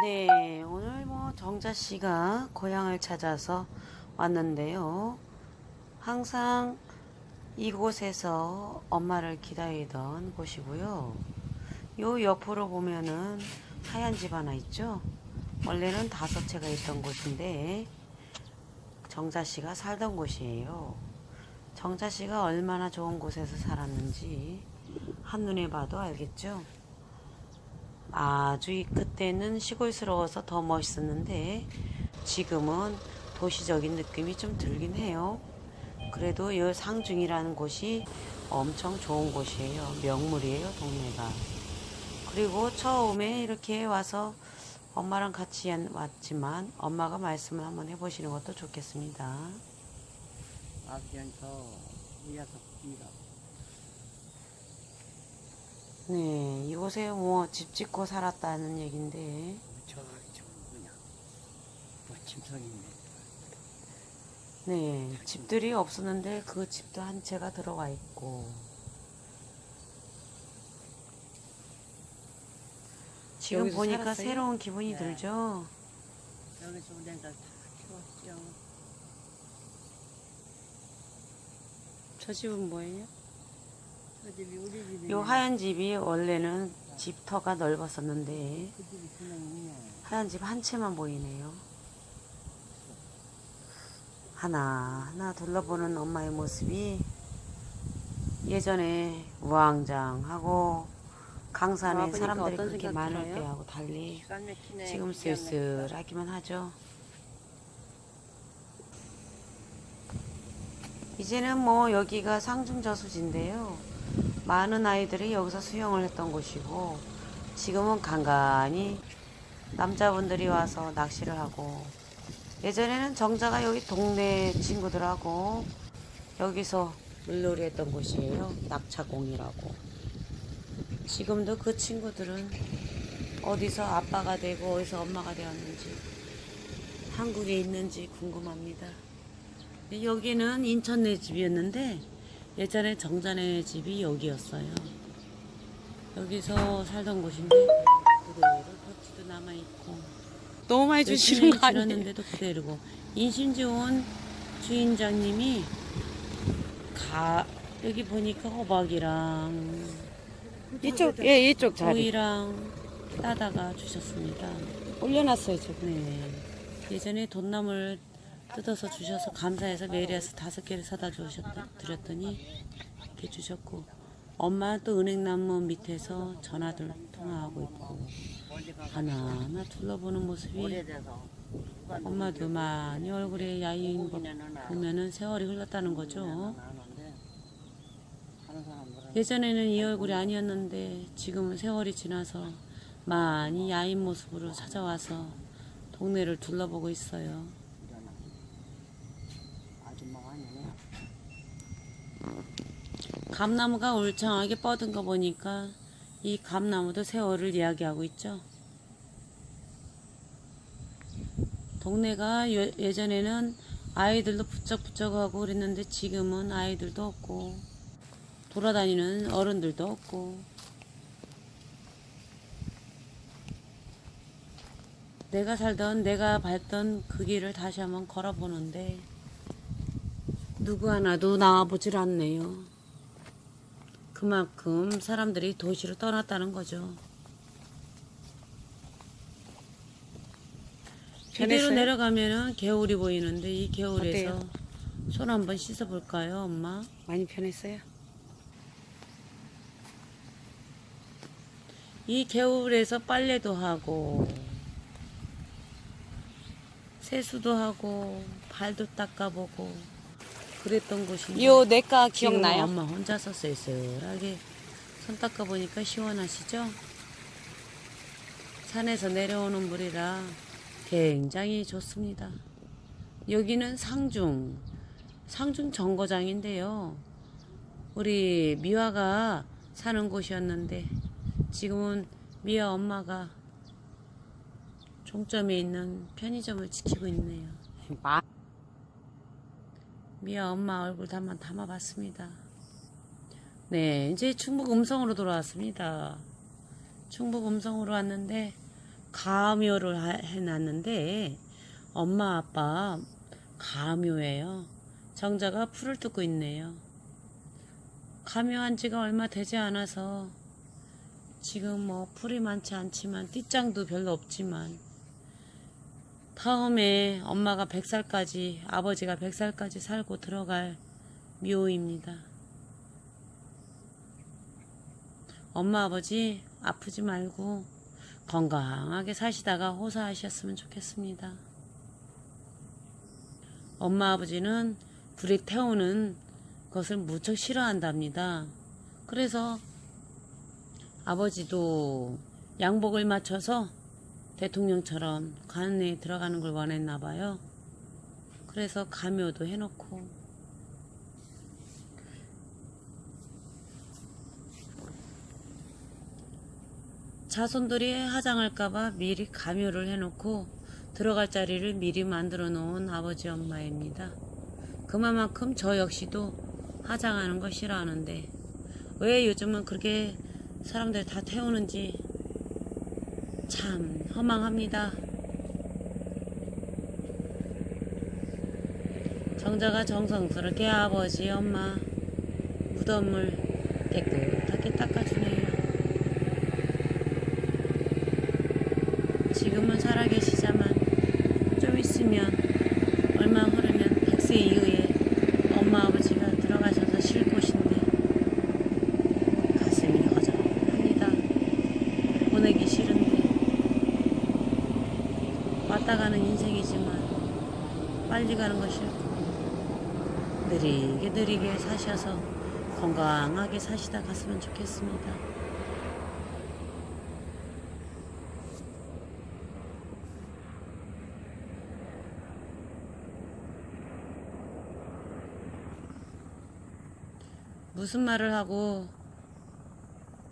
네, 오늘 뭐 정자 씨가 고향을 찾아서 왔는데요. 항상 이곳에서 엄마를 기다리던 곳이고요. 요 옆으로 보면은 하얀 집 하나 있죠. 원래는 다섯 채가 있던 곳인데 정자 씨가 살던 곳이에요. 정자 씨가 얼마나 좋은 곳에서 살았는지 한눈에 봐도 알겠죠. 아주 이 그때는 시골스러워서 더 멋있었는데 지금은 도시적인 느낌이 좀 들긴 해요. 그래도 이 상중이라는 곳이 엄청 좋은 곳이에요. 명물이에요, 동네가. 그리고 처음에 이렇게 와서 엄마랑 같이 왔지만 엄마가 말씀을 한번 해보시는 것도 좋겠습니다. 아버지한테 이야기입니다. 네, 이곳에 뭐 집 짓고 살았다는 얘긴데 저기 저 그냥 뭐 짐승이네. 네, 집들이 없었는데 그 집도 한 채가 들어와 있고. 지금 보니까 살았어요? 새로운 기분이 네. 들죠? 여기서 우리가 다 키웠죠. 저 집은 뭐예요? 요 하얀 집이 원래는 집터가 넓었었는데. 하얀 집 한 채만 보이네요. 하나 하나 둘러보는 엄마의 모습이 예전에 우왕장하고 강산에 와보니까 사람들이 그렇게 많을? 때하고 달리. 지금. 쓸쓸하기만 하죠. 이제는 뭐 여기가 상중저수지인데요. 많은 아이들이 여기서 수영을 했던 곳이고 지금은 간간히 남자분들이 와서 낚시를 하고 예전에는 정자가 여기 동네 친구들하고 여기서 물놀이 했던 곳이에요. 낙차공이라고. 지금도 그 친구들은 어디서 아빠가 되고 어디서 엄마가 되었는지 한국에 있는지 궁금합니다. 여기는 인천네 집이었는데 예전에 정자네 집이 여기였어요. 여기서 살던 곳인데 그대로 벽지도 남아 있고 너무 많이 주시는 거 아니에요? 지났는데도 그대로고 인심지원 주인장님이 가 여기 보니까 호박이랑 이쪽 예 이쪽 자리 오이랑 따다가 주셨습니다. 올려놨어요 지금. 네. 예전에 돈나물 뜯어서 주셔서 감사해서 메리아스 다섯 개를 사다 주셨다 드렸더니 이렇게 주셨고 엄마 또 은행나무 밑에서 전화들 통화하고 있고 하나하나 둘러보는 모습이. 엄마도 많이 얼굴에 야인 거 보면은 세월이 흘렀다는 거죠. 예전에는 이 얼굴이 아니었는데 지금은 세월이 지나서 많이 야인 모습으로 찾아와서 동네를 둘러보고 있어요. 이러나. 아줌마가 아니네. 감나무가 울창하게 뻗은 거 보니까 이 감나무도 세월을 이야기하고 있죠. 동네가 예- 예전에는 아이들도 부쩍부쩍하고 그랬는데 지금은 아이들도 없고 돌아다니는 어른들도 없고 내가 살던 내가 밟던 그 길을 다시 한번 걸어보는데 누구 하나도 나와보질 않네요. 그만큼 사람들이 도시로 떠났다는 거죠. 이대로 변했어요? 내려가면은 개울이 보이는데 이 개울에서 어때요? 손 한번 씻어볼까요, 엄마? 많이 변했어요. 이 개울에서 빨래도 하고 세수도 하고 발도 닦아보고 그랬던 곳인데 요 내과 기억나요? 엄마 혼자서 쓸쓸하게 손 닦아 보니까 시원하시죠? 산에서 내려오는 물이라 굉장히 좋습니다. 여기는 상중, 상중 정거장인데요. 우리 미화가 사는 곳이었는데 지금은 미화 엄마가 종점에 있는 편의점을 지키고 있네요. 마- 미아 엄마 얼굴 한번 담아봤습니다. 네, 이제 충북 음성으로 돌아왔습니다. 충북 음성으로 왔는데 가묘를 하- 해놨는데 엄마 아빠 가묘예요. 정자가 풀을 뜯고 있네요. 가묘한 지가 얼마 되지 않아서 지금 뭐 풀이 많지 않지만 띠장도 별로 없지만 다음에 엄마가 100살까지 아버지가 100살까지 살고 들어갈 묘입니다. 엄마 아버지 아프지 말고 건강하게 사시다가 호사하셨으면 좋겠습니다. 엄마 아버지는 불에 태우는 것을 무척 싫어한답니다. 그래서 아버지도 양복을 맞춰서 대통령처럼 관에 들어가는 걸 원했나 봐요. 그래서 가묘도 해놓고 자손들이 하장할까봐 미리 가묘를 해놓고 들어갈 자리를 미리 만들어 놓은 아버지 엄마입니다. 그만큼 저 역시도 하장하는 거 싫어하는데 왜 요즘은 그렇게 사람들 다 태우는지 참 허망합니다. 정자가 정성스럽게 아버지 엄마 무덤을 깨끗하게 닦아주네요. 지금은 살아계시자만 좀 있으면 얼마 흐르면 100세 이후에 엄마 아버지가 들어가셔서 쉴 곳인데 가슴이 허전합니다. 보내기 싫은데 왔다 가는 인생이지만 빨리 가는 거 싫고 느리게 느리게 사셔서 건강하게 사시다 갔으면 좋겠습니다. 무슨 말을 하고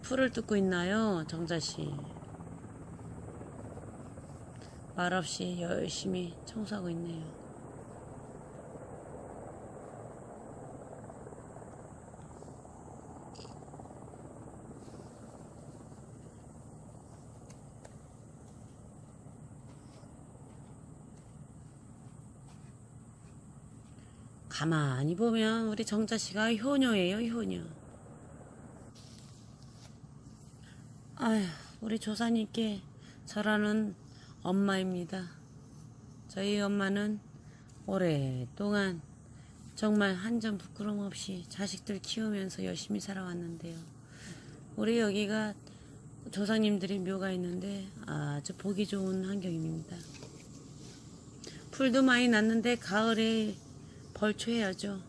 풀을 뜯고 있나요, 정자 씨? 말없이 열심히 청소하고 있네요. 가만히 보면 우리 정자 씨가 효녀예요, 효녀. 아휴, 우리 조사님께 저라는 엄마입니다. 저희 엄마는 오랫동안 정말 한 점 부끄럼 없이 자식들 키우면서 열심히 살아왔는데요. 우리 여기가 조상님들이 묘가 있는데 아주 보기 좋은 환경입니다. 풀도 많이 났는데 가을에 벌초해야죠.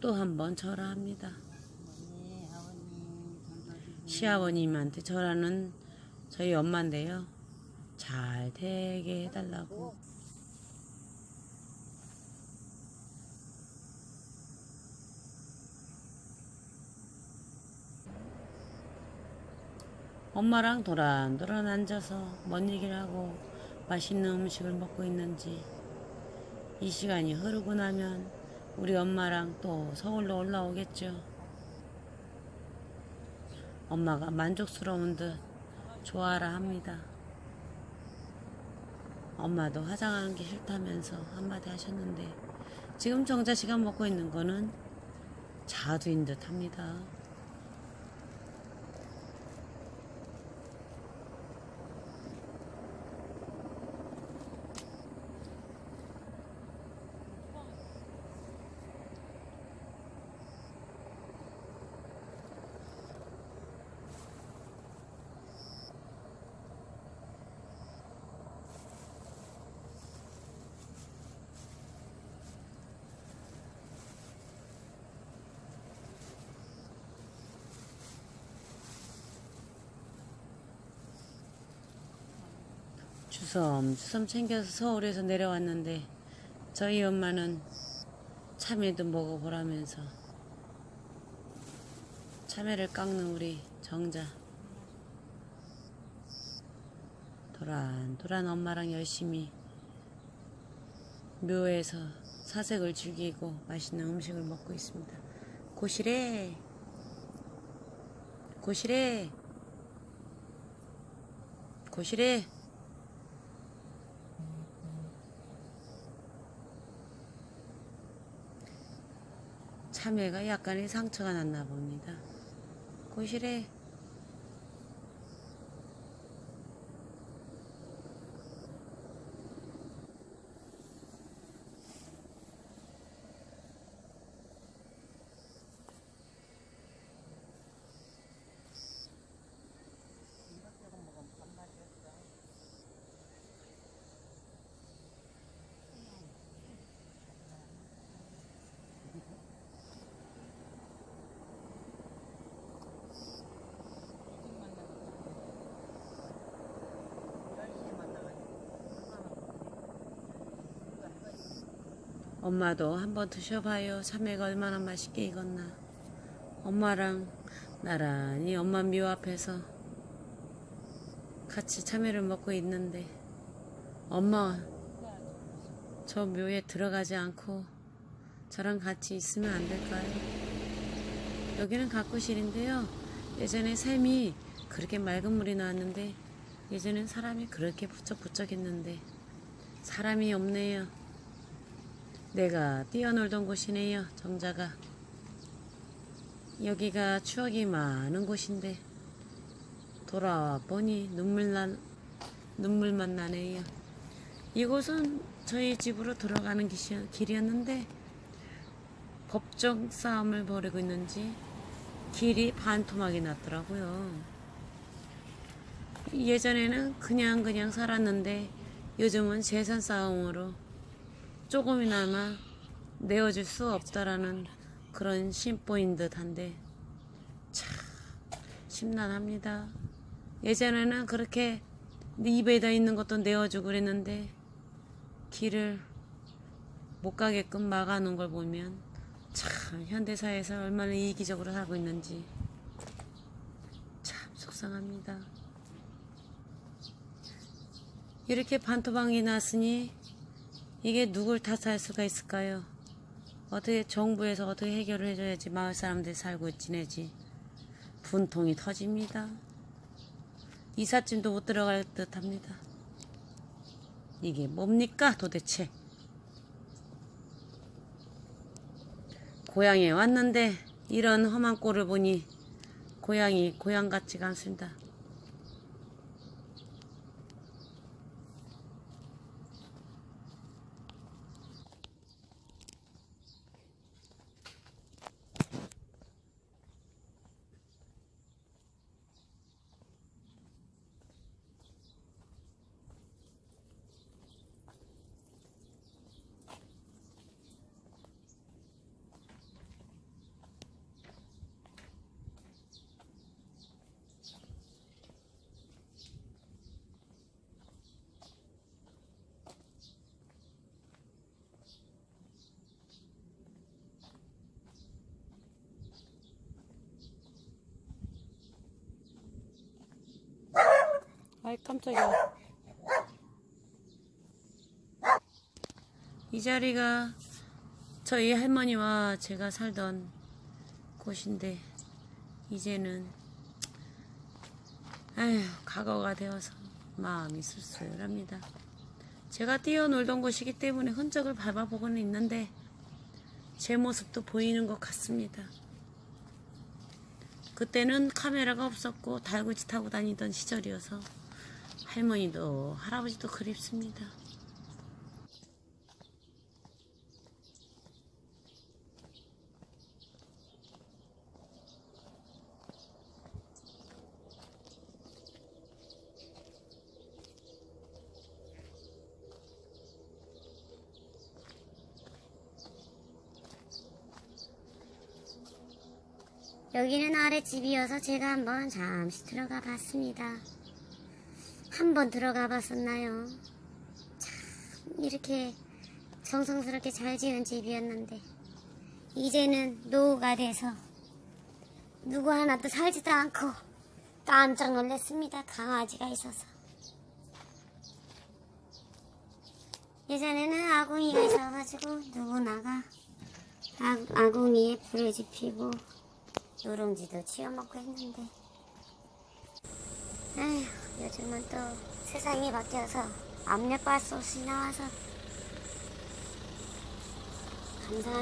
또 한 번 절하합니다. 시아버님한테 절하는 저희 엄마인데요. 잘 되게 해달라고. 엄마랑 도란도란 앉아서 뭔 얘기를 하고 맛있는 음식을 먹고 있는지 이 시간이 흐르고 나면 우리 엄마랑 또 서울로 올라오겠죠. 엄마가 만족스러운 듯 좋아라 합니다. 엄마도 화장하는 게 싫다면서 한마디 하셨는데 지금 정자 시간 먹고 있는 거는 자두인 듯 합니다. 주섬주섬 챙겨서 서울에서 내려왔는데 저희 엄마는 참외도 먹어보라면서 참외를 깎는 우리 정자. 도란도란 엄마랑 열심히 묘에서 사색을 즐기고 맛있는 음식을 먹고 있습니다. 고시래! 고시래! 고시래 참외가 약간의 상처가 났나 봅니다. 고시래. 엄마도 한번 드셔봐요. 참외가 얼마나 맛있게 익었나. 엄마랑 나란히 엄마 묘 앞에서 같이 참외를 먹고 있는데 엄마 저 묘에 들어가지 않고 저랑 같이 있으면 안 될까요? 여기는 가꾸실인데요. 예전에 샘이 그렇게 맑은 물이 나왔는데 예전엔 사람이 그렇게 부쩍부쩍 했는데 사람이 없네요. 내가 뛰어놀던 곳이네요, 정자가. 여기가 추억이 많은 곳인데 돌아와 보니 눈물 난 눈물만 나네요. 이곳은 저희 집으로 들어가는 길이었는데 법정 싸움을 벌이고 있는지 길이 반토막이 났더라고요. 예전에는 그냥 그냥 살았는데 요즘은 재산 싸움으로 조금이나마 내어줄 수 없다라는 그런 심보인 듯한데 참 심란합니다. 예전에는 그렇게 네 입에다 있는 것도 내어주고 그랬는데 길을 못 가게끔 막아놓은 걸 보면 참 현대사회에서 얼마나 이기적으로 살고 있는지 참 속상합니다. 이렇게 반토막이 났으니 이게 누굴 탓할 수가 있을까요? 어떻게 정부에서 어떻게 해결을 해줘야지 마을 사람들이 살고 지내지. 분통이 터집니다. 이삿짐도 못 들어갈 듯 합니다. 이게 뭡니까 도대체? 고향에 왔는데 이런 험한 꼴을 보니 고향이 고향 같지가 않습니다. 아이 깜짝이야. 이 자리가 저희 할머니와 제가 살던 곳인데 이제는 아휴 과거가 되어서 마음이 씁쓸합니다. 제가 뛰어놀던 곳이기 때문에 흔적을 밟아보고는 있는데 제 모습도 보이는 것 같습니다. 그때는 카메라가 없었고 달구지 타고 다니던 시절이어서 할머니도 할아버지도 그립습니다. 여기는 아랫집이어서 제가 한번 잠시 들어가 봤습니다. 한번 들어가 봤었나요? 참, 이렇게 정성스럽게 잘 지은 집이었는데, 이제는 노후가 돼서, 누구 하나도 살지도 않고, 깜짝 놀랐습니다. 강아지가 있어서. 예전에는 아궁이가 있어가지고, 누구나가 아, 아궁이에 불을 지피고, 누룽지도 치워 먹고 했는데 에휴 요즘은 또 세상이 바뀌어서 압력밥솥이 나와서 감사합니다.